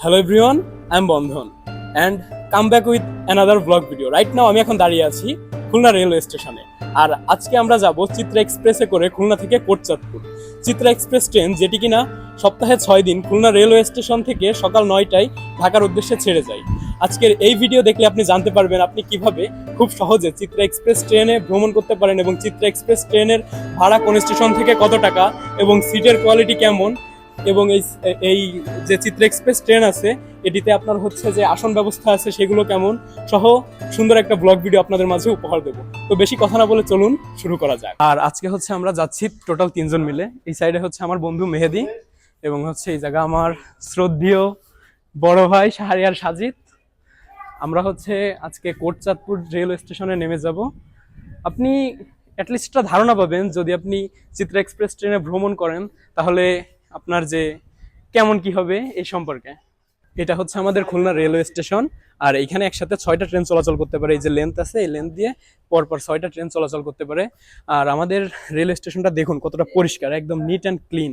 Hello everyone I am Bandhan and come back with another blog video right now আমি এখন দাঁড়িয়ে আছি Khulna railway স্টেশনে আর আজকে আমরা যাব চিত্রা এক্সপ্রেসে করে খুলনা থেকে কোটচাঁদপুর। চিত্রা এক্সপ্রেস ট্রেন যেটি কিনা সপ্তাহে ছয় দিন খুলনা রেলওয়ে স্টেশন থেকে সকাল নয়টায় ঢাকার উদ্দেশ্যে ছেড়ে যায়। আজকের এই ভিডিও দেখলে আপনি জানতে পারবেন আপনি কীভাবে খুব সহজে চিত্রা এক্সপ্রেস ট্রেনে ভ্রমণ করতে পারেন এবং চিত্রা এক্সপ্রেস ট্রেনের ভাড়া কোন স্টেশন থেকে কত টাকা এবং সিটের কোয়ালিটি কেমন এবং এই এই যে চিত্র এক্সপ্রেস ট্রেন আছে, এটিতে আপনার হচ্ছে যে আসন ব্যবস্থা আছে, সেগুলো কেমন সহ সুন্দর একটা ব্লগ ভিডিও আপনাদের মাঝে উপহার দেবো। তো বেশি কথা না বলে চলুন শুরু করা যাক। আর আজকে হচ্ছে আমরা যাচ্ছি টোটাল তিনজন মিলে। এই সাইডে হচ্ছে আমার বন্ধু মেহেদি এবং হচ্ছে এই জায়গা আমার শ্রদ্ধেয় বড় ভাই শাহরিয়ার সাজিদ। আমরা হচ্ছে আজকে কোটচাঁদপুর রেলওয়ে স্টেশনে নেমে যাব। আপনি অ্যাটলিস্ট একটা ধারণা পাবেন, যদি আপনি চিত্রা এক্সপ্রেস ট্রেনে ভ্রমণ করেন, তাহলে আপনার যে কেমন কি হবে এই সম্পর্কে। এটা হচ্ছে আমাদের খুলনা রেলওয়ে স্টেশন, আর এখানে একসাথে ছয়টা ট্রেন চলাচল করতে পারে। এই যে লেন্থ আছে, এই লেন্থ দিয়ে পরপর ছয়টা ট্রেন চলাচল করতে পারে। আর আমাদের রেলওয়ে স্টেশনটা দেখুন কতটা পরিষ্কার, একদম নিট অ্যান্ড ক্লিন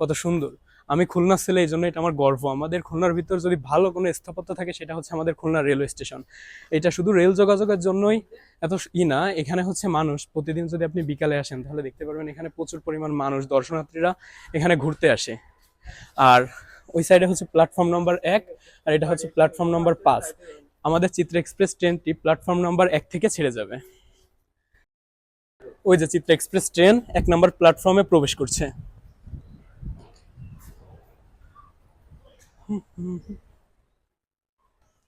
কত সুন্দর। আমি খুলনা ছেলে, এই জন্য এটা আমার গর্ব। আমাদের খুলনার ভিতর যদি ভালো কোনো স্থাপত্য থাকে, সেটা হচ্ছে আমাদের খুলনা রেলওয়ে স্টেশন। এটা শুধু রেল যোগাযোগের জন্যই এত ই না, এখানে হচ্ছে মানুষ। প্রতিদিন যদি আপনি বিকালে আসেন, তাহলে দেখতে পারবেন এখানে প্রচুর পরিমাণ মানুষ, দর্শনার্থীরা এখানে ঘুরতে আসে। আর ওই সাইডে হচ্ছে প্ল্যাটফর্ম নম্বর এক, আর এটা হচ্ছে প্ল্যাটফর্ম নম্বর পাঁচ। আমাদের চিত্র এক্সপ্রেস ট্রেনটি প্ল্যাটফর্ম নম্বর এক থেকে ছেড়ে যাবে। ওই যে চিত্র এক্সপ্রেস ট্রেন এক নম্বর প্ল্যাটফর্মে প্রবেশ করছে।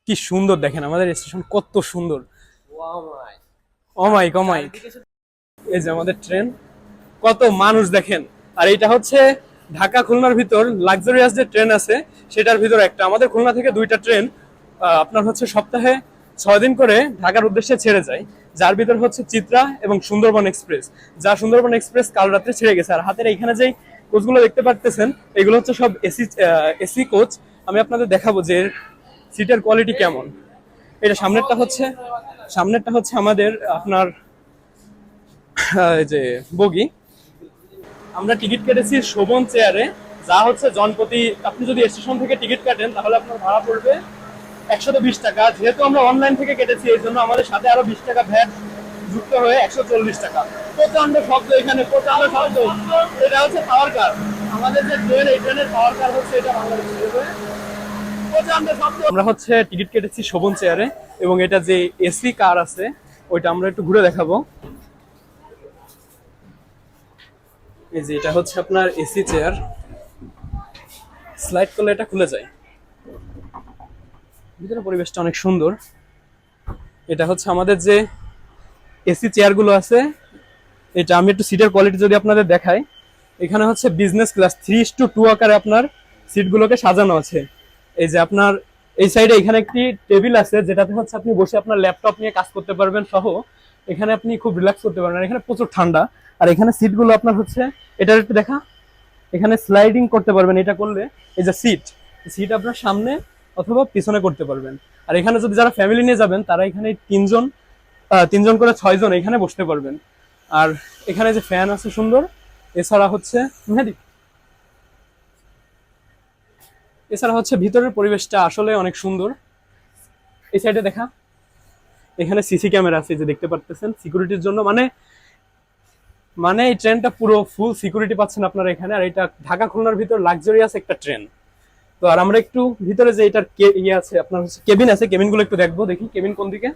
কি সুন্দর দেখেন, আমাদের স্টেশন কত সুন্দর। অমাইক অমাইক এই যে আমাদের ট্রেন, কত মানুষ দেখেন। আর এটা হচ্ছে ঢাকা খুলনার ভিতর লাক্সারিয়াস যে ট্রেন আছে, সেটার ভিতর একটা। আমাদের খুলনা থেকে দুইটা ট্রেন আপনার হচ্ছে সপ্তাহে ছয় দিন করে ঢাকার উদ্দেশ্যে ছেড়ে যায়। যার ভিতর হচ্ছে চিত্রা এবং সুন্দরবন এক্সপ্রেস। যা সুন্দরবন এক্সপ্রেস কাল রাত্রে ছেড়ে গেছে। আর হাতের এইখানে যেই কোচগুলো দেখতে পারতেছেন, এগুলো হচ্ছে সব এসি এসি কোচ আমি আপনাদের দেখাবো যে সিটের কোয়ালিটি কেমন। এটা সামনেরটা হচ্ছে সামনেরটা হচ্ছে আমাদের আপনার যে বগি। আমরা টিকিট কেটেছি শোভন চেয়ারে, যা হচ্ছে জনপ্রতি, আপনি যদি স্টেশন থেকে টিকিট কাটেন, তাহলে আপনার ভাড়া পড়বে একশত বিশ টাকা। যেহেতু আমরা অনলাইন থেকে কেটেছি, এই জন্য আমাদের সাথে আরও বিশ টাকা ভ্যাট যুক্ত হয়ে একশো চল্লিশ টাকা। প্রচণ্ড শব্দ এখানে প্রচণ্ড শব্দ। এটা হচ্ছে পাওয়ার কার আমরা হচ্ছে টিকিট কেটেছি শোভন চেয়ারে এবং এটা যে এসি কার আছে, ওইটা আমরা একটু ঘুরে দেখাবো। এই যে এটা হচ্ছে আপনার এসি চেয়ার স্লাইড করলে এটা খুলে যায়। ভিতরে পরিবেশটা অনেক সুন্দর। এটা হচ্ছে আমাদের যে এসি চেয়ারগুলো আছে, এটা আমি একটু সিটের কোয়ালিটি যদি আপনাদের দেখাই। এখানে হচ্ছে business class three two two আকারে আপনার সিটগুলোকে সাজানো আছে। এই যে আপনার, এই সাইডে এখানে একটি টেবিল আছে, যেটাতে হচ্ছে আপনি বসে আপনার ল্যাপটপ নিয়ে কাজ করতে পারবেন সহ। এখানে আপনি খুব রিল্যাক্স করতে পারবেন। এখানে প্রচুর ঠান্ডা। আর এখানে সিটগুলো আপনার হচ্ছে এটার একটু দেখা। এখানে স্লাইডিং করতে পারবেন, এটা করলে এই যে সিট সিট আপনার সামনে অথবা পিছনে করতে পারবেন। আর এখানে যদি যারা ফ্যামিলি নিয়ে যাবেন, তারা এখানে তিনজন তিনজন করে ছয়জন এখানে বসতে পারবেন। আর এখানে যে ফ্যান আছে সুন্দর এছাড়া হচ্ছে, মেহেদি। এছাড়া হচ্ছে ভিতরের পরিবেশটা আসলে অনেক সুন্দর। এই সাইডে দেখা। এখানে সিসি ক্যামেরা আছে যে দেখতে পারতেছেন। সিকিউরিটির জন্য মানে মানে এই ট্রেনটা পুরো ফুল সিকিউরিটি পাচ্ছেন আপনারা এখানে। আর এটা ঢাকা খুলনার ভিতর লাক্সারিয়াস একটা ট্রেন তো আর আমরা একটু ভিতরে যে এটার ইয়ে আছে, আপনার কেবিন আছে কেবিনগুলো একটু দেখব, দেখি। কেবিন কোন দিকে?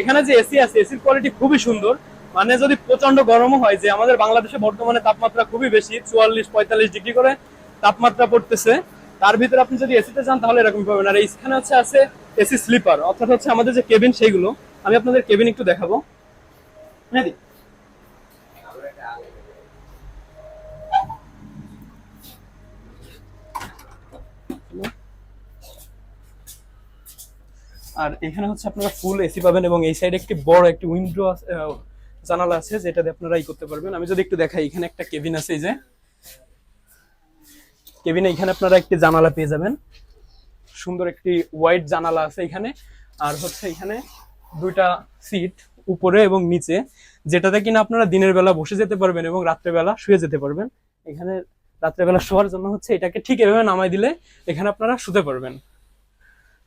এখানে যে এসি আছে এসির কোয়ালিটি খুবই সুন্দর। মানে যদি প্রচণ্ড গরমও হয়, যে আমাদের বাংলাদেশে বর্তমানে তাপমাত্রা খুবই বেশি, চুয়াল্লিশ, পঁয়তাল্লিশ ডিগ্রি করে তাপমাত্রা পড়তেছে, তার ভিতরে আপনি যদি এসিতে যান তাহলে এরকম পাবেন। আর এইখানে হচ্ছে আছে এসি স্লিপার অর্থাৎ হচ্ছে আমাদের যে কেবিন সেইগুলো, আমি আপনাদের কেবিন একটু দেখাবো। হ্যাঁ আর এখানে হচ্ছে আপনারা ফুল এসি পাবেন এবং এই সাইডে একটি বড় একটি উইন্ডো জানালা আছে, যেটা দিয়ে আপনারা ই করতে পারবেন। আমি যদি একটু দেখাই, এখানে একটা কেবিন আছে, এই যে। কেবিনে এখানে আপনারা একটি জানালা পেয়ে যাবেন। সুন্দর একটি হোয়াইট জানালা আছে এখানে। আর হচ্ছে এখানে দুইটা সিট উপরে এবং নিচে, যেটাতে কিনা আপনারা দিনের বেলা বসে যেতে পারবেন এবং রাত্রেবেলা শুয়ে যেতে পারবেন। এখানে রাত্রেবেলা শোয়ার জন্য হচ্ছে এটাকে ঠিক এভাবে নামাই দিলে এখানে আপনারা শুতে পারবেন।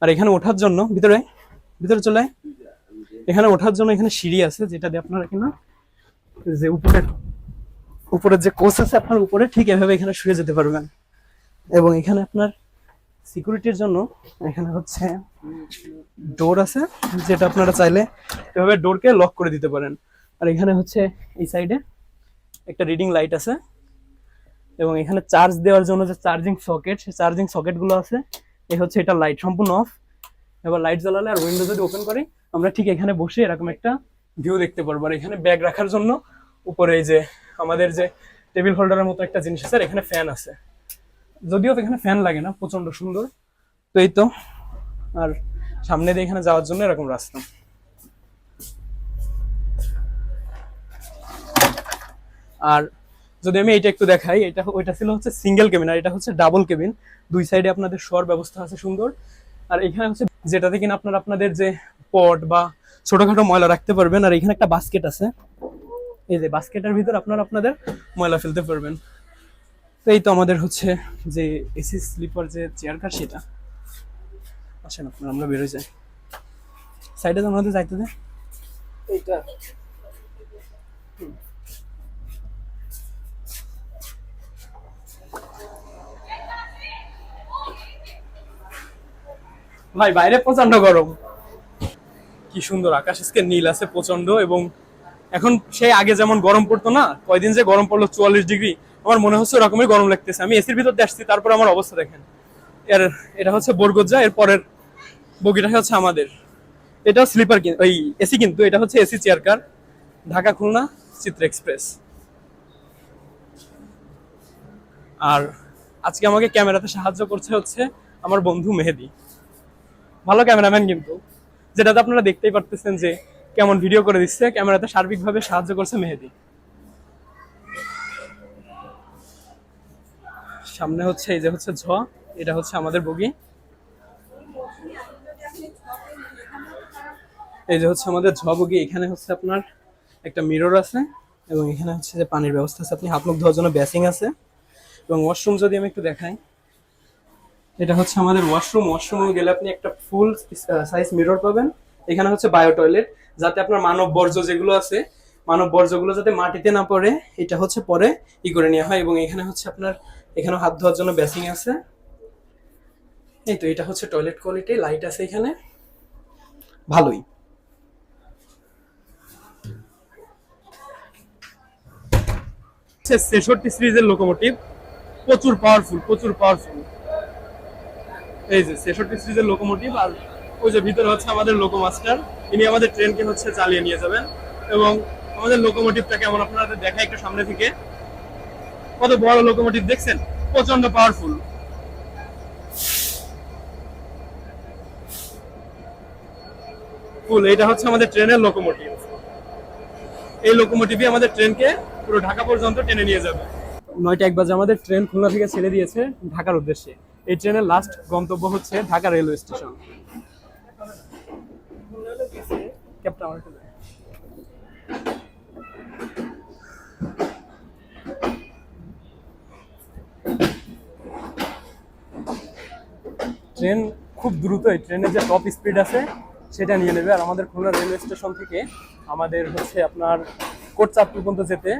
আর এখানে ওঠার জন্য, ভিতরে ভিতরে চলে। এখানে ওঠার জন্য এখানে সিঁড়ি আছে যেটা দিয়ে আপনারা কিনা যে উপরের উপরের যে কোচ আছে আপনার উপরে ঠিক এভাবে এখানে শুয়ে যেতে পারবেন। এবং এখানে আপনার সিকিউরিটির জন্য এখানে হচ্ছে ডোর আছে, যেটা আপনারা চাইলে এভাবে ডোরকে লক করে দিতে পারেন। আর এখানে হচ্ছে এই সাইডে একটা রিডিং লাইট আছে। এবং এখানে চার্জ দেওয়ার জন্য যে চার্জিং সকেট, সেই চার্জিং সকেটগুলো আছে এই হচ্ছে এটা লাইট, সম্পূর্ণ অফ। এবার লাইট জ্বালালে আর উইন্ডো যদি ওপেন করি আমরা ঠিক এখানে বসে এরকম একটা ভিউ দেখতে পারব। আর এখানে ব্যাগ রাখার জন্য উপরে এই যে আমাদের যে টেবিল হোল্ডারের মতো একটা জিনিস আছে, আর এখানে ফ্যান আছে। যদিও এখানে ফ্যান লাগে না প্রচণ্ড সুন্দর। তো এই তো, আর সামনে দিয়ে এখানে যাওয়ার জন্য এরকম রাস্তা। আর যদি আমি এটা একটু দেখাই, এটা ওইটা ছিল হচ্ছে সিঙ্গেল কেবিন আর এটা হচ্ছে ডাবল কেবিন দুই সাইডে আপনাদের শোয়ার ব্যবস্থা আছে সুন্দর। আর এখানে হচ্ছে যেটাতে কিনা আপনার আপনাদের যে পট বা ছোটখাটো ময়লা রাখতে পারবেন। আর এখানে একটা বাস্কেট আছে। এই যে বাস্কেটের ভিতর আপনারা আপনাদের ময়লা ফেলতে পারবেন। তো এই তো আমাদের হচ্ছে যে এসি স্লিপার যে চেয়ার কার সেটা। আসেন আপনারা, আমরা বেরোয় যাই। সাইডে তো আমাদের যাইতে দে। এইটা। ভাই, বাইরে প্রচণ্ড গরম। কি সুন্দর, আকাশ আজকে নীল আছে প্রচণ্ড এবং এখন সেই আগে যেমন গরম পড়তো না, কয়দিন যে গরম পড়ল চুয়াল্লিশ ডিগ্রি, আমার মনে হচ্ছে ওরকমই গরম লাগতেছে। আমি এসির ভিতর আসছি, তারপর আমার অবস্থা দেখেন। এর, এটা হচ্ছে বরগজ্জা এর পরের বগিটা হচ্ছে আমাদের। এটা স্লিপার ওই এসি কিন্তু, এটা হচ্ছে AC chair car Dhaka Khulna, Chitra express. আর আজকে আমাকে ক্যামেরাতে সাহায্য করছে হচ্ছে আমার বন্ধু মেহেদি। ভালো ক্যামেরাম্যান কিন্তু। যেটাতে আপনারা দেখতেই পারতেছেন যে কেমন ভিডিও করে দিচ্ছে। ক্যামেরাতে সার্বিকভাবে সাহায্য করছে মেহেদি। সামনে হচ্ছে, এই যে হচ্ছে ঝ, এটা হচ্ছে আমাদের বগি। এই যে হচ্ছে আমাদের ঝ বগি, এখানে হচ্ছে আপনার একটা মিরর আছে এবং এখানে হচ্ছে যে পানির ব্যবস্থা আছে। আপনি হাত মুখ ধোয়ার জন্য বেসিং আছে। এবং ওয়াশরুম যদি আমি একটু দেখাই। এটা হচ্ছে আমাদের ওয়াশরুম ওয়াশরুমে গেলে আপনি একটা ফুল সাইজ মিরর পাবেন। এখানে হচ্ছে বায়ো টয়লেট যাতে আপনার মানব বর্জ্য যেগুলো আছে মানব বর্জ্যগুলো যাতে মাটিতে না পড়ে, এটা হচ্ছে পরে ই করে নেওয়া হয় এবং এখানে হচ্ছে আপনার এখানে হাত ধোয়ার জন্য বেসিং আছে। এই তো, এটা হচ্ছে টয়লেট কোয়ালিটি লাইট আছে এখানে। ভালোই। ছেষট্টি সিরিজের লোকোমোটিভ প্রচুর পাওয়ারফুল প্রচুর পাওয়ারফুল এই যে, ছেষট্টি সিরিজের লোকোমোটিভ আর ওই যে ভিতরে হচ্ছে আমাদের লোকোমাস্টার ইনি আমাদের ট্রেনকে হচ্ছে চালিয়ে নিয়ে যাবেন। এবং আমাদের লোকোমোটিভটা কেমন আপনাদের দেখা একটু সামনে থেকে। কত বড় লোকোমোটিভ দেখছেন? প্রচণ্ড পাওয়ারফুল ফুল এটা হচ্ছে আমাদের ট্রেনের লোকোমোটিভ এই লোকোমোটিভই আমাদের ট্রেনকে পুরো ঢাকা পর্যন্ত টেনে নিয়ে যাবে। নয়টা এক বাজে আমাদের ট্রেন খুলনা থেকে ছেড়ে দিয়েছে ঢাকার উদ্দেশ্যে। এই ট্রেনের লাস্ট গন্তব্য হচ্ছে ঢাকা রেলওয়ে স্টেশন। ট্রেন খুব দ্রুত এই ট্রেনের যে টপ স্পিড আছে, সেটা নিয়ে নেবে। আর আমাদের খুলনা রেলওয়ে স্টেশন থেকে আমাদের হচ্ছে আপনার কোটচাঁদপুর পর্যন্ত যেতে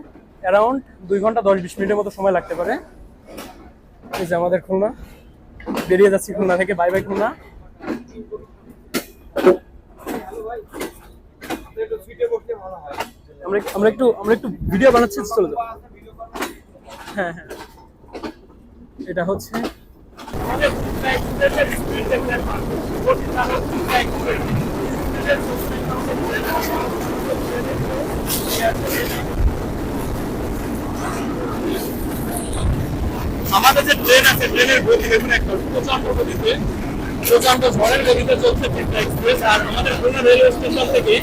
অ্যারাউন্ড দুই ঘণ্টা দশ বিশ মিনিটের মতো সময় লাগতে পারে। এই যে আমাদের খুলনা। বেরিয়ে যাচ্ছি খুলনা থেকে। Bye bye Khulna. আমরা আমরা একটু আমরা একটু ভিডিও বানাচ্ছি, চলে যাব হ্যাঁ হ্যাঁ। এটা হচ্ছে আমাদের যে ট্রেন আছে ট্রেনের গতি দেখুন একটা প্রচণ্ড গতিতে প্রচণ্ড ঝড়ের গতিতে চলছে চিত্রা এক্সপ্রেস আর আমাদের খুলনা রেলওয়ে স্টেশন থেকে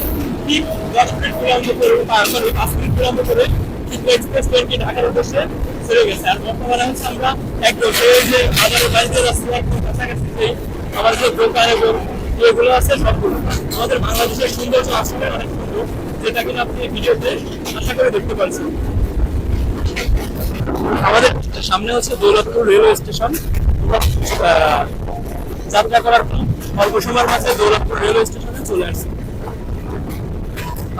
ঠিক দশ মিনিট বিলম্ব করে সরি পাঁচ মিনিট বিলম্ব করে চিত্রা এক্সপ্রেস ট্রেনটি ঢাকার উদ্দেশ্যে ছেড়ে গেছে। আর বর্তমানে হচ্ছে আমরা একদম এই যে বাজারের বাইরে রাস্তা একদম কাছাকাছি যেই আমার যে দোকান এবং এগুলো আছে সবগুলো। আমাদের বাংলাদেশের সৌন্দর্য আসলে অনেক সুন্দর, যেটা কিনা আপনি ভিডিওতে আশা করে দেখতে পাচ্ছেন। আমাদের সামনে হচ্ছে দৌলতপুর রেলওয়ে স্টেশন। যাত্রা করার অল্প সময়ের মাঝে দৌলতপুর রেলওয়ে স্টেশনে চলে আসছি।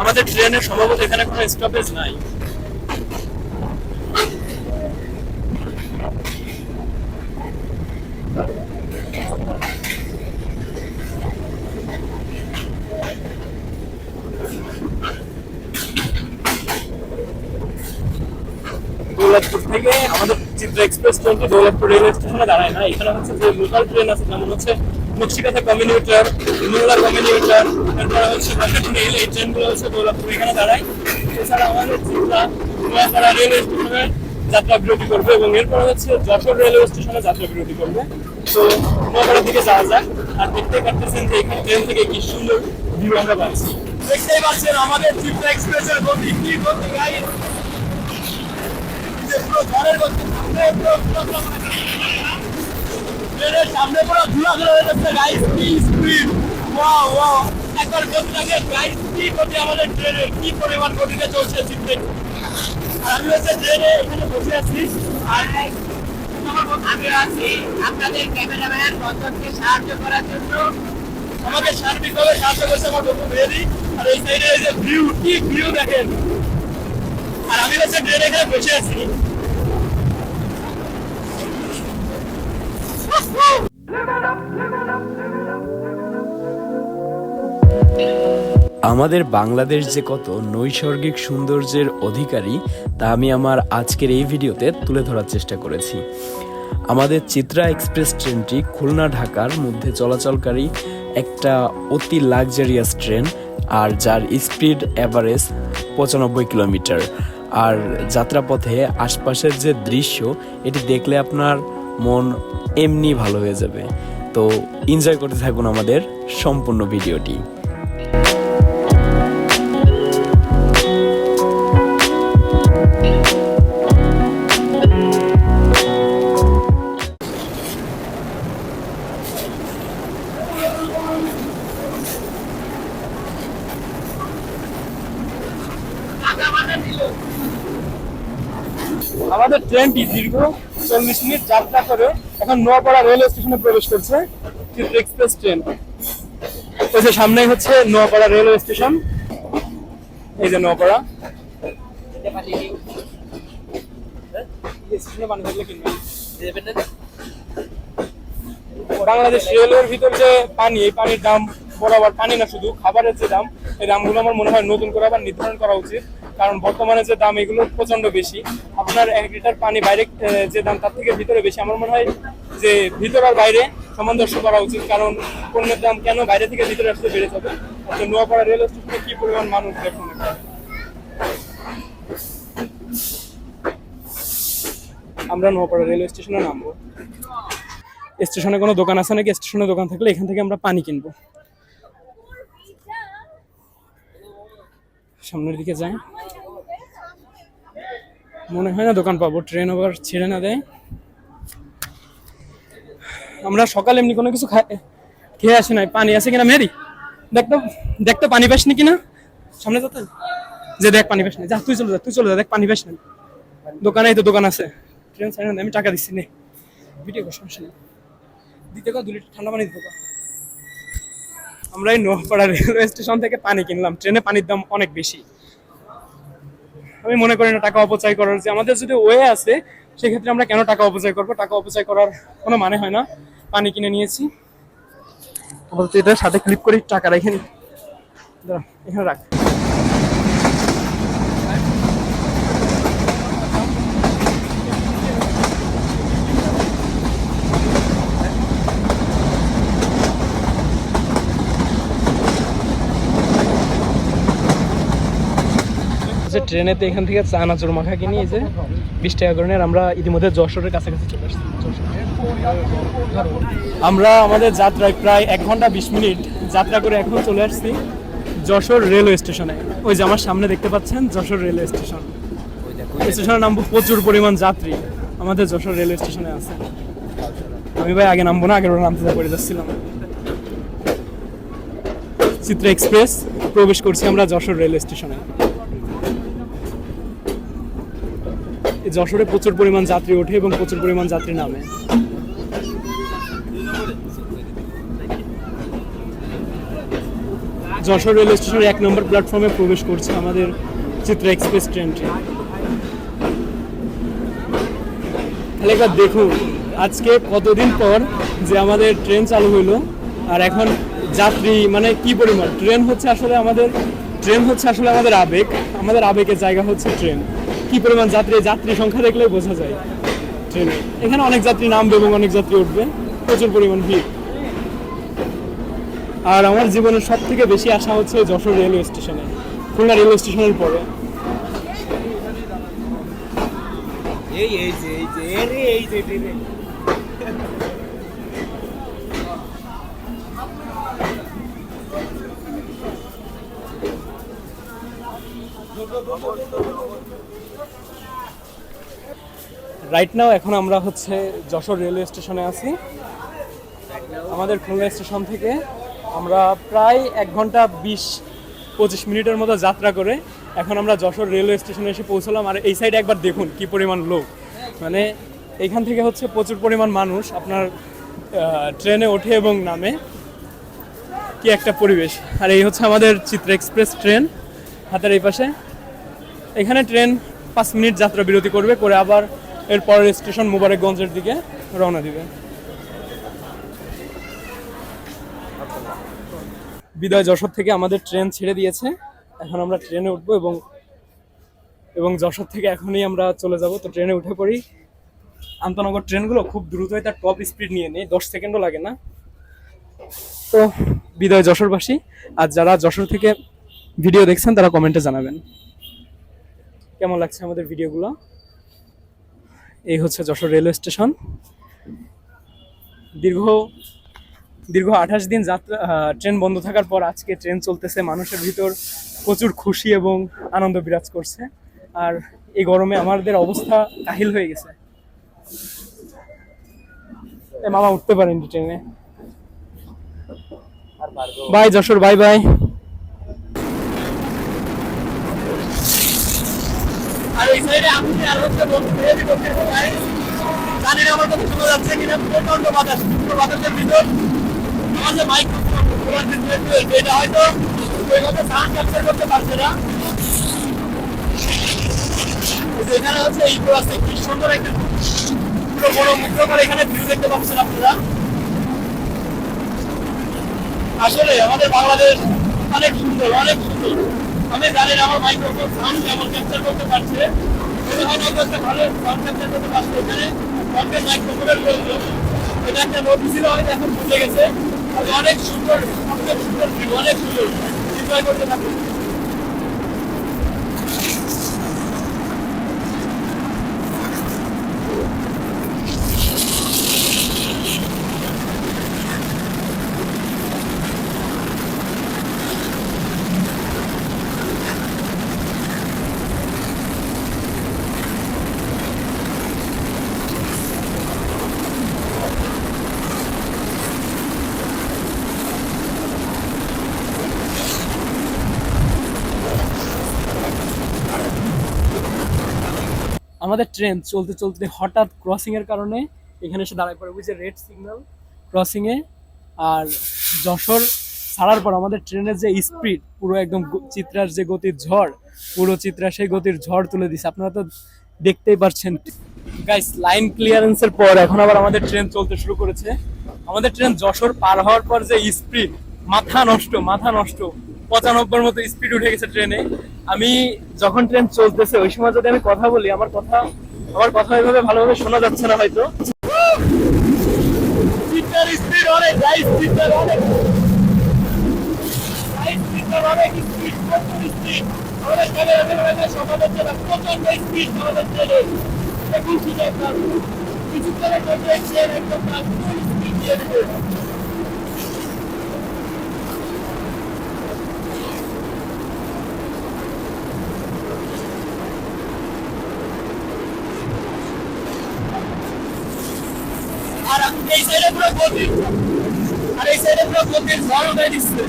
আমাদের ট্রেনের সম্ভবত এখানে কোনো স্টপেজ নাই। দৌলতপুর থেকে আমাদের চিত্র এক্সপ্রেস ট্রেনটি দৌলতপুর রেলওয়ে স্টেশনে দাঁড়ায় না। এখানে হচ্ছে যে লোকাল ট্রেন আছে, যেমন হচ্ছে নকশিকাথা কমিউনিটার মোল্লা কমিউনিটার তারপরে হচ্ছে রকেট মেল এই ট্রেনগুলো হচ্ছে দৌলতপুর এখানে দাঁড়ায়। এছাড়া আমাদের চিত্রা নোয়াপাড়া রেলওয়ে স্টেশনে যাত্রা বিরতি করবে এবং এরপর হচ্ছে যশোর রেলওয়ে স্টেশনে যাত্রা বিরতি করবে। তো নোয়াপাড়ার দিকে যাওয়া যাক, আর দেখতে পাচ্ছেন যে এখানে ট্রেন থেকে কি সুন্দর ভিউ আমরা পাচ্ছি। দেখতেই পাচ্ছেন আমাদের চিত্রা এক্সপ্রেসের গতি, কি গতি মধ্যে সামনে পুরো পুরো পুরো ট্রেনের সামনে পুরো ধুলা ধুলা হয়ে যাচ্ছে গাইস কি স্পিড ওয়াও ওয়াও একবার গতিটাকে গাইস কি গতি আমাদের পরিমাণ গতিতে চলছে আর আমি হচ্ছে ট্রেনে এখানে বসে আছি আর আমি আছি আপনাদের ক্যামেরাম্যান বন্ধনকে সাহায্য করার জন্য আমাকে সার্বিকভাবে সাহায্য করছে আমার বন্ধু মেহেদি আর এই সাইডে এই যে ভিউ কি ভিউ দেখেন আর আমি হচ্ছে ট্রেনে এখানে বসে আছি। আমাদের বাংলাদেশ যে কত নৈসর্গিক সৌন্দর্যের অধিকারী, তা আমি আমার আজকের এই ভিডিওতে তুলে ধরার চেষ্টা করেছি। আমাদের চিত্রা এক্সপ্রেস ট্রেনটি খুলনা ঢাকার মধ্যে চলাচলকারী একটা অতি লাক্সারিয়াস ট্রেন, আর যার স্পিড অ্যাভারেজ পঁচানব্বই কিলোমিটার। আর যাত্রাপথে আশপাশের যে দৃশ্য, এটি দেখলে আপনার মন এমনি ভালো হয়ে যাবে। তো এনজয় করতে থাকুন আমাদের সম্পূর্ণ ভিডিওটি। ট্রেনটি দীর্ঘ চল্লিশ মিনিট যাত্রা করে এখন নোয়াপাড়া রেলওয়ে স্টেশনে প্রবেশ করছে এক্সপ্রেস ট্রেন। ওই যে সামনেই হচ্ছে নোয়াপাড়া রেলওয়ে স্টেশন। এই যে নোয়াপাড়া। বাংলাদেশ রেলওয়ের ভিতর যে পানি, এই পানির দাম বরাবর পানি না, শুধু খাবারের যে দাম, এই দামগুলো আমার মনে হয় নতুন করে আবার নির্ধারণ করা উচিত। কারণ বর্তমানে যে দাম এগুলো প্রচণ্ড বেশি। আপনার এক লিটার পানি বাইরে যে দাম তার থেকে ভিতরে বেশি। আমার মনে হয় যে ভিতর আর বাইরে সামঞ্জস্য করা উচিত, কারণ পণ্যের দাম কেন বাইরে থেকে ভিতরে আসতে বেড়ে যাবে? আচ্ছা নোয়াপাড়া রেল স্টেশনে কি পরিমাণ মানুষ দেখুন? আমরা নোয়াপাড়া রেলওয়ে স্টেশনে নামবো। স্টেশনে কোনো দোকান আছে নাকি? স্টেশনে দোকান থাকলে এখান থেকে আমরা পানি কিনবো। সামনের দিকে যাই মনে হয় না দোকান পাবো ট্রেন আবার ছেড়ে না দেয়। আমরা সকালে এমনি কোনো কিছু খাই খেয়ে আসি নাই। পানি আছে কিনা মেরি? দেখ তো দেখ তো পানি পাস নি কিনা? সামনে যেতে যে দেখ পানি পাস না। যা, তুই চলে যা, তুই চলে যা, দেখ পানি পাস না। দোকানেই তো দোকান আছে। ট্রেন না, আমি টাকা দিচ্ছি নে। ভিডিও সমস্যা নেই। দিতে কো দু লিটার ঠান্ডা পানি দিতে কো আমরা এই নোয়াপাড়া রেলওয়ে স্টেশন থেকে পানি কিনলাম। ট্রেনে পানির দাম অনেক বেশি। আমি মনে করি না টাকা অপচয় করার যে আমাদের যদি ওয়ে আছে, সেক্ষেত্রে আমরা কেন টাকা অপচয় করব? টাকা অপচয় করার কোনো মানে হয় না। পানি কিনে নিয়েছি। আপাতত এটার সাথে ক্লিপ করি টাকা রেখে নি। এখানে রাখ। যে ট্রেনেতে এখান থেকে চানাচুর মাখা কিনি এই যে বিশ টাকা করে। আমরা ইতিমধ্যে যশোরের কাছাকাছি চলে আসছি। আমরা আমাদের যাত্রায় প্রায় এক ঘণ্টা বিশ মিনিট যাত্রা করে এখন চলে আসছি যশোর রেলওয়ে স্টেশনে। ওই যে আমার সামনে দেখতে পাচ্ছেন যশোর রেলওয়ে স্টেশন। স্টেশনের নামবো প্রচুর পরিমাণ যাত্রী আমাদের যশোর রেলওয়ে স্টেশনে আছে। আমি ভাই আগে নামবো না, আগের নামতে পড়ে যাচ্ছিলাম। চিত্র এক্সপ্রেস, প্রবেশ করছি আমরা যশোর রেলওয়ে স্টেশনে এই যশোরে প্রচুর পরিমাণ যাত্রী ওঠে এবং প্রচুর পরিমাণ যাত্রী নামে। যশোর রেল স্টেশনের এক নম্বর প্ল্যাটফর্মে প্রবেশ করছে আমাদের চিত্রা এক্সপ্রেস ট্রেনটি। তাহলে একবার দেখুন, আজকে কতদিন পর যে আমাদের ট্রেন চালু হইল, আর এখন যাত্রী মানে কি পরিমাণ? ট্রেন হচ্ছে আসলে আমাদের, ট্রেন হচ্ছে আসলে আমাদের আবেগ, আমাদের আবেগের জায়গা হচ্ছে ট্রেন। কি পরিমাণ যাত্রী যাত্রী সংখ্যা দেখলে বোঝা যায় ট্রেনে এখানে অনেক যাত্রী নামবে এবং অনেক যাত্রী উঠবে প্রচুর পরিমাণ ভিড় আর আমার জীবনের সব থেকে বেশি আশা হচ্ছে যশোর রেলওয়ে স্টেশনে খুলনা রেলওয়ে স্টেশনের পরে এই এই যে এই যে এই রে, এই যে ট্রেনে রাইট নাও এখন আমরা হচ্ছে যশোর রেলওয়ে স্টেশনে আছি। আমাদের খুলনা স্টেশন থেকে আমরা প্রায় এক ঘণ্টা বিশ, পঁচিশ মিনিটের মতো যাত্রা করে এখন আমরা যশোর রেলওয়ে স্টেশনে এসে পৌঁছলাম। আর এই সাইডে একবার দেখুন কি পরিমাণ লোক। মানে এইখান থেকে হচ্ছে প্রচুর পরিমাণ মানুষ আপনার ট্রেনে ওঠে এবং নামে। কি একটা পরিবেশ। আর এই হচ্ছে আমাদের চিত্র এক্সপ্রেস ট্রেন হাতের এই পাশে। এখানে ট্রেন পাঁচ মিনিট যাত্রা বিরতি করবে, করে আবার এর পরের স্টেশন মোবারকগঞ্জের দিকে রওনা দিবে। বিদায় যশোর থেকে আমাদের ট্রেন ছেড়ে দিয়েছে। এখন আমরা ট্রেনে উঠবো এবং এবং যশোর থেকে এখনই আমরা চলে যাব। তো ট্রেনে উঠে পড়ি। আন্তনগর ট্রেনগুলো খুব দ্রুতই তার টপ স্পিড নিয়ে নেই দশ সেকেন্ডও লাগে না। তো বিদায় যশোরবাসী। আর যারা যশোর থেকে ভিডিও দেখছেন, তারা কমেন্টে জানাবেন। কেমন লাগছে আমাদের ভিডিওগুলো এই হচ্ছে যশোর রেলওয়ে স্টেশন। দীর্ঘ দীর্ঘ আঠাশ দিন যাত্রা ট্রেন বন্ধ থাকার পর আজকে ট্রেন চলতেছে মানুষের ভিতর প্রচুর খুশি এবং আনন্দ বিরাজ করছে। আর এই গরমে আমাদের অবস্থা কাহিল হয়ে গেছে। মামা উঠতে পারেন ট্রেনে। Bye Jessore bye bye. আর এই সাইডে আমি আর হচ্ছে আমার যাচ্ছে কিনা, ভিতর হয়তো করতে পারছে না। হচ্ছে এই সুন্দর একটা এখানে ভিউ দেখতে পাচ্ছেন আপনারা। আসলে আমাদের বাংলাদেশ অনেক সুন্দর অনেক সুন্দর। আমি জানি না, আমার মাইক্রোফোন সাউন্ড কেমন ক্যাপচার করতে পারছে। মনে হয় না করতে ভালো সাউন্ড ক্যাপচার করতে পারছে। এখানে কন্টেন্ট মাইক্রোফোনের প্রয়োজন। এটা একটা নোট ছিল, হয়তো এখন ভুলে গেছে। অনেক সুন্দর অনেক সুন্দর অনেক সুন্দর। এনজয় করতে থাকুন। আমাদের ট্রেন চলতে চলতে হঠাৎ ক্রসিং এর কারণে এখানে এসে দাঁড়ায় পড়ে। বুঝছে রেড সিগন্যাল ক্রসিং এ। আর যশোর ছাড়ার পর আমাদের ট্রেনের যে স্পিড পুরো একদম চিত্রার যে গতির ঝড়, পুরো চিত্রা সেই গতির ঝড় তুলে দিছে। আপনারা তো দেখতেই পারছেন। গাইস লাইন ক্লিয়ারেন্সের পর এখন আবার আমাদের ট্রেন চলতে শুরু করেছে। আমাদের ট্রেন যশোর পার হওয়ার পর যে স্পিড মাথা নষ্ট মাথা নষ্ট। পঁচানব্বই মতো স্পিড উঠে গেছে ট্রেনে আমি যখন ট্রেন চলতেছে, ওই সময় যদি আমি কথা বলি, আমার কথা আমার কথা ওইভাবে ভালোভাবে শোনা যাচ্ছে না হয়তো দেবে আর এই সাইডে পুরো গতি আর এই সাইডে পুরো গতির ঝড় উঠে দিচ্ছে।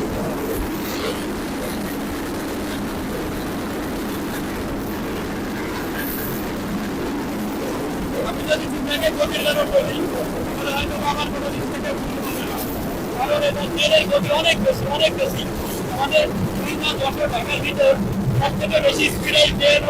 আমি অনেক বেশি অনেক বেশি। আমাদের খুলনা যশোর ঢাকার ভিতর সব থেকে বেশি স্পিডের ট্রেন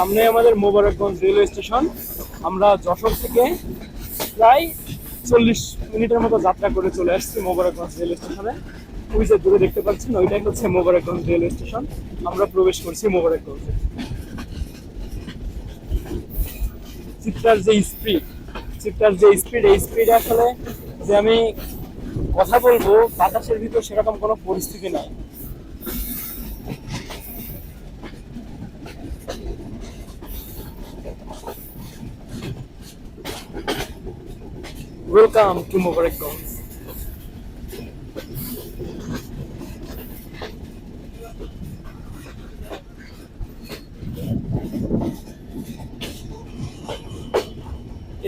সামনে আমাদের মোবারকগঞ্জ রেলওয়ে স্টেশন। আমরা যশোর থেকে প্রায় চল্লিশ মিনিটের মতো যাত্রা করে চলে আসছি মোবারকগঞ্জ রেলওয়ে স্টেশনে। ওই যে দূরে দেখতে পাচ্ছেন, ওইটাই হচ্ছে মোবারকগঞ্জ রেলওয়ে স্টেশন। আমরা প্রবেশ করছি মোবারকগঞ্জে। চিত্রার যে স্পিড, চিত্রার যে স্পিড, এই স্পিড আসলে যে আমি কথা বলব, বাতাসের ভিতর সেরকম কোনো পরিস্থিতি নাই। Welcome to Mobarekganj.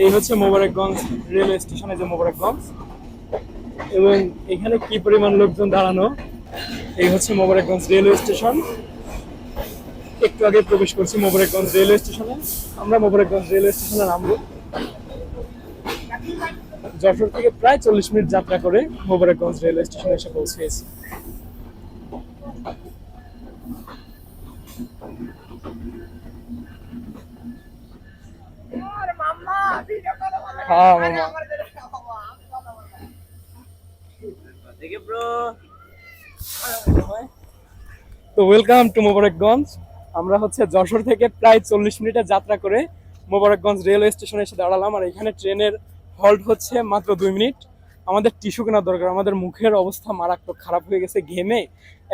এই হচ্ছে মোবারকগঞ্জ রেলওয়ে স্টেশনে যে মোবারকগঞ্জ এবং এখানে কি পরিমাণ লোকজন দাঁড়ানো? এই হচ্ছে মোবারকগঞ্জ রেলওয়ে স্টেশন একটু আগে প্রবেশ করছি মোবারকগঞ্জ রেলওয়ে স্টেশনে আমরা মোবারকগঞ্জ রেলওয়ে স্টেশনে নামবো। যশোর থেকে প্রায় চল্লিশ মিনিট যাত্রা করে মোবারকগঞ্জ রেলওয়ে স্টেশনে এসে পৌঁছেছি। হ্যাঁ মামা। তো ওয়েলকাম টু মোবারকগঞ্জ। আমরা হচ্ছে যশোর থেকে প্রায় চল্লিশ মিনিটের যাত্রা করে মোবারকগঞ্জ রেলওয়ে স্টেশনে এসে দাঁড়ালাম আর এখানে ট্রেনের হল্ট হচ্ছে মাত্র দুই মিনিট। আমাদের টিস্যু কেনার দরকার। আমাদের মুখের অবস্থা মারাত্মক খারাপ হয়ে গেছে, ঘেমে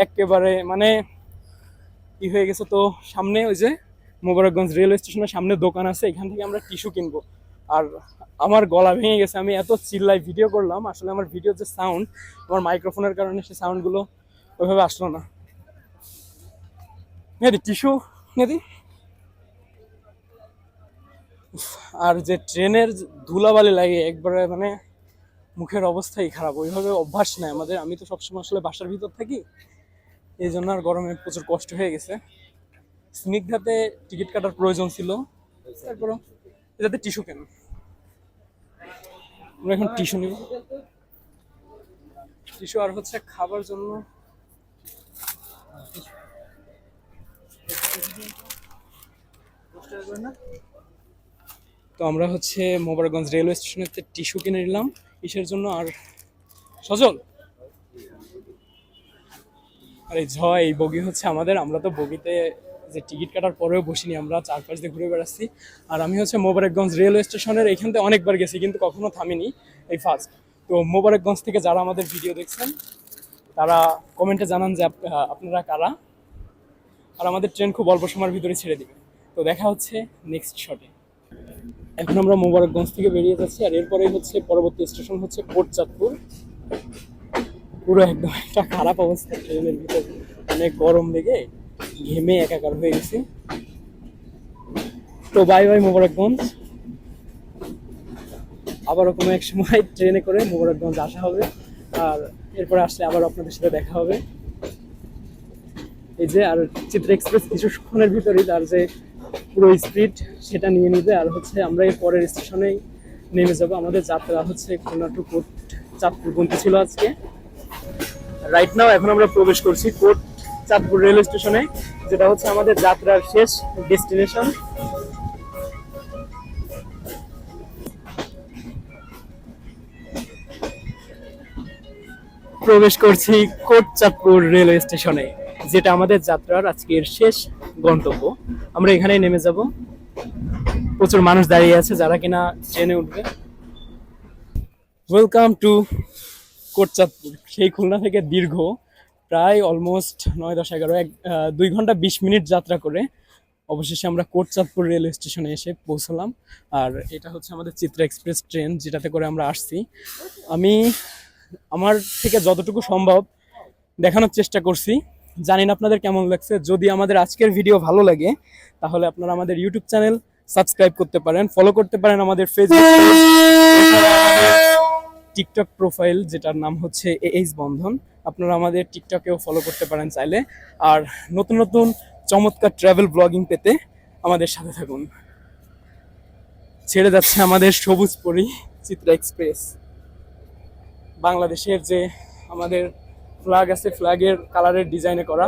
একেবারে মানে ই হয়ে গেছে তো সামনে ওই যে মোবারকগঞ্জ রেলওয়ে স্টেশনের সামনে দোকান আছে, এখান থেকে আমরা টিস্যু কিনবো। আর আমার গলা ভেঙে গেছে। আমি এত চিল্লাই ভিডিও করলাম, আসলে আমার ভিডিও যে সাউন্ড আমার মাইক্রোফোনের কারণে সে সাউন্ডগুলো ওইভাবে আসলো না। নেদি টিস্যু নেদি? আর যে ট্রেনের ধুলাবালি লাগে, একবারে মানে মুখের অবস্থাই খারাপ। ওইভাবে অভ্যাস নাই আমাদের। আমি তো সবসময় আসলে বাসার ভিতর থাকি। এই জন্য আর গরমে প্রচুর কষ্ট হয়ে গেছে। স্নিগ্ধাতে টিকিট কাটার প্রয়োজন ছিল। তারপর এটাতে টিস্যু কেন? আমরা এখন টিস্যু নিব। টিস্যু আর হচ্ছে খাবার জন্য তো আমরা হচ্ছে মোবারকগঞ্জ রেলওয়ে স্টেশনের টিস্যু কিনে নিলাম। কিসের জন্য? আর সজল। আর ঝয় এই বগি হচ্ছে আমাদের। আমরা তো বগিতে যে টিকিট কাটার পরেও বসিনি, আমরা চারপাশ দিয়ে ঘুরে বেড়াচ্ছি। আর আমি হচ্ছে মোবারকগঞ্জ রেলওয়ে স্টেশনের, এখান থেকে অনেকবার গেছি, কিন্তু কখনো থামিনি এই ফার্স্ট তো মোবারকগঞ্জ থেকে যারা আমাদের ভিডিও দেখছেন, তারা কমেন্টে জানান যে আপনারা কারা? আর আমাদের ট্রেন খুব অল্প সময়ের ভিতরে ছেড়ে দিবে। তো দেখা হচ্ছে নেক্সট শটে এখন আমরা মোবারকগঞ্জ থেকে বেরিয়ে যাচ্ছি, আর এরপরেই হচ্ছে পরবর্তী স্টেশন হচ্ছে কোটচাঁদপুর পুরো একদম একটা খারাপ অবস্থা, ট্রেনের ভিতর অনেক গরম লেগে ঘেমে একাকার হয়ে গেছি। তো বাই বাই মোবারকগঞ্জ। আবারও কোনো এক সময় ট্রেনে করে মোবারকগঞ্জ আসা হবে, আর এরপরে আসলে আবার আপনাদের সাথে দেখা হবে। এই যে, আর চিত্র এক্সপ্রেস কিছু কিছুক্ষণের ভিতরেই তার যে পুরো স্পিড সেটা নিয়ে নিবে। আর হচ্ছে আমরা এর পরের স্টেশনেই নেমে যাব। আমাদের যাত্রা হচ্ছে খুলনা টু কোট চাঁদপুর পর্যন্ত ছিল আজকে। রাইট নাও এখন আমরা প্রবেশ করছি কোট চাঁদপুর রেলওয়ে স্টেশনে যেটা হচ্ছে আমাদের যাত্রার শেষ ডেস্টিনেশন প্রবেশ করছি কোটচাঁদপুর রেলওয়ে স্টেশনে যেটা আমাদের যাত্রার আজকের শেষ গন্তব্য। আমরা এখানেই নেমে যাব। প্রচুর মানুষ দাঁড়িয়ে আছে, যারা কিনা ট্রেনে উঠবে। ওয়েলকাম টু কোটচাঁদপুর সেই খুলনা থেকে দীর্ঘ, প্রায় অলমোস্ট নয় দশ এগারো, এক দুই ঘণ্টা বিশ মিনিট যাত্রা করে অবশেষে আমরা কোটচাঁদপুর রেলওয়ে স্টেশনে এসে পৌঁছলাম। আর এটা হচ্ছে আমাদের চিত্রা এক্সপ্রেস ট্রেন, যেটাতে করে আমরা আসছি। আমি আমার থেকে যতটুকু সম্ভব দেখানোর চেষ্টা করছি। জানি না আপনাদের কেমন লাগছে? যদি আমাদের আজকের ভিডিও ভালো লাগে, তাহলে আপনারা আমাদের ইউটিউব চ্যানেল সাবস্ক্রাইব করতে পারেন ফলো করতে পারেন আমাদের ফেসবুক টিকটক প্রোফাইল যেটার নাম হচ্ছে এইচ বন্ধন আপনারা আমাদের টিকটকেও ফলো করতে পারেন চাইলে। আর নতুন নতুন চমৎকার ট্রাভেল ব্লগিং পেতে আমাদের সাথে থাকুন। ছেড়ে যাচ্ছে আমাদের সবুজ পরি, চিত্রা এক্সপ্রেস বাংলাদেশের যে আমাদের ফ্ল্যাগ আছে ফ্ল্যাগের কালারের ডিজাইনে করা।